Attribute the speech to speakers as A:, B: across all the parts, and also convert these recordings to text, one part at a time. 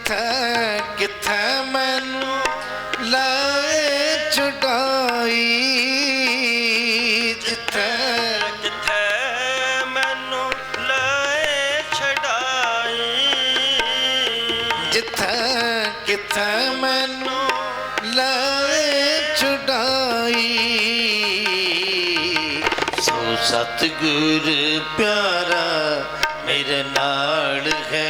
A: ਜਿੱਥੇ ਕਿੱਥੇ ਮੈਨੂੰ ਲਾਏ ਛੁਡਾਈ? ਜਿੱਥੇ
B: ਜਿੱਥੇ ਮੈਨੂੰ ਲੈ ਛਡਾਈ?
A: ਜਿੱਥੇ ਕਿੱਥੇ ਮੈਨੂੰ ਲਾਏ ਛੁਡਾਈ? ਸੋ ਸਤਿਗੁਰ ਪਿਆਰਾ ਮੇਰੇ ਨਾਲ ਹੈ।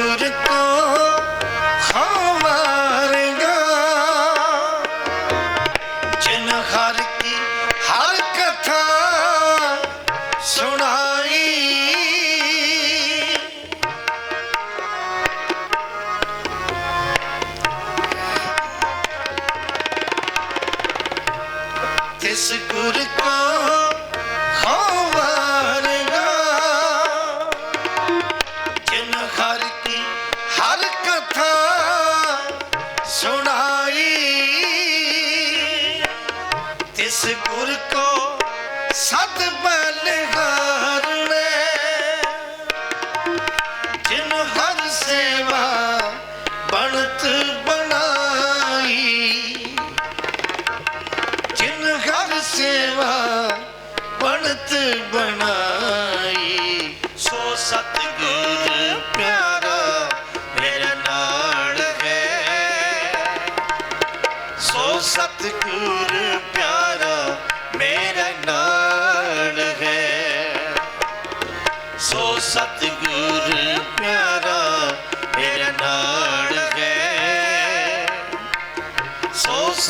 A: ਤਿਸ ਗੁਰ ਤਿਸ ਗੁਰ ਕੋ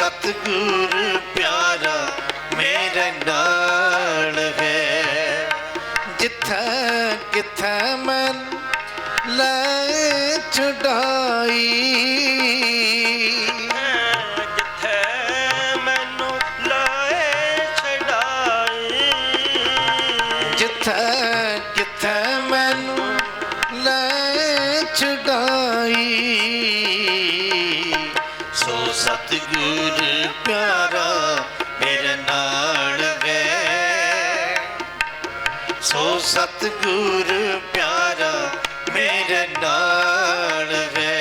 A: ਸਤਿਗੁਰ ਪਿਆਰਾ ਮੇਰੇ ਨਾਲ ਹੈ। ਜਿੱਥੇ ਕਿੱਥੇ ਮੈਂ ਲੈ ਛੁਡਾਈ।
B: ਜਿੱਥੇ ਮੈਨੂੰ ਲੈ ਛਡਾਈ।
A: ਜਿੱਥੇ ਸਤਿਗੁਰ ਪਿਆਰਾ ਮੇਰੇ ਨਾਲ ਹੈ।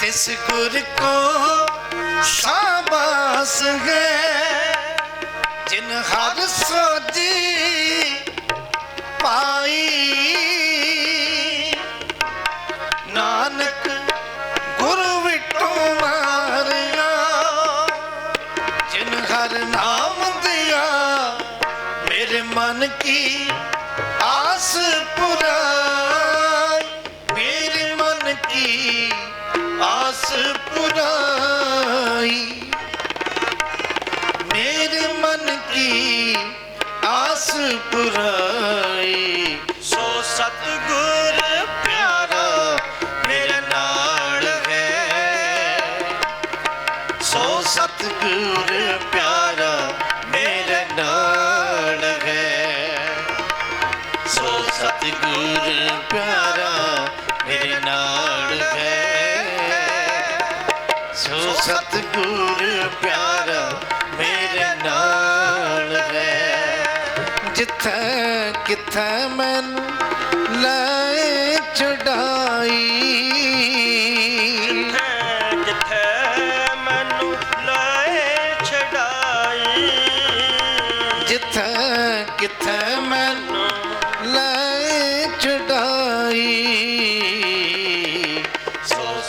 A: ਤਿਸ ਗੁਰ ਕੋ ਸਾਬਾਸ ਹੈ ਜਿਨ ਹਰ ਸੋਜੀ ਪਾਈ ਮਨ ਕੀ ਆਸ ਪੁਰਾਈ। ਮੇਰੇ ਮਨ ਕੀ ਆਸ ਪੁਰਾਈ। ਮੇਰੇ ਮਨ ਕੀ ਆਸ ਪੁਰਾਈ।
B: ਸੋ ਸਤਿਗੁਰ
A: ਪਿਆਰਾ ਮੇਰੇ ਨਾਲ ਹੈ। ਸੋ ਸਤਿਗੁਰ ਪਿਆਰਾ ਸਤਿਗੁਰ ਪਿਆਰਾ ਮੇਰੇ ਨਾਲ ਹੈ। ਸੋ ਸਤਿਗੁਰ ਪਿਆਰਾ ਮੇਰੇ ਨਾਲ ਹੈ। ਜਿੱਥੇ ਕਿੱਥੇ ਮੈਨੂੰ ਲੈ ਚੜਾਈ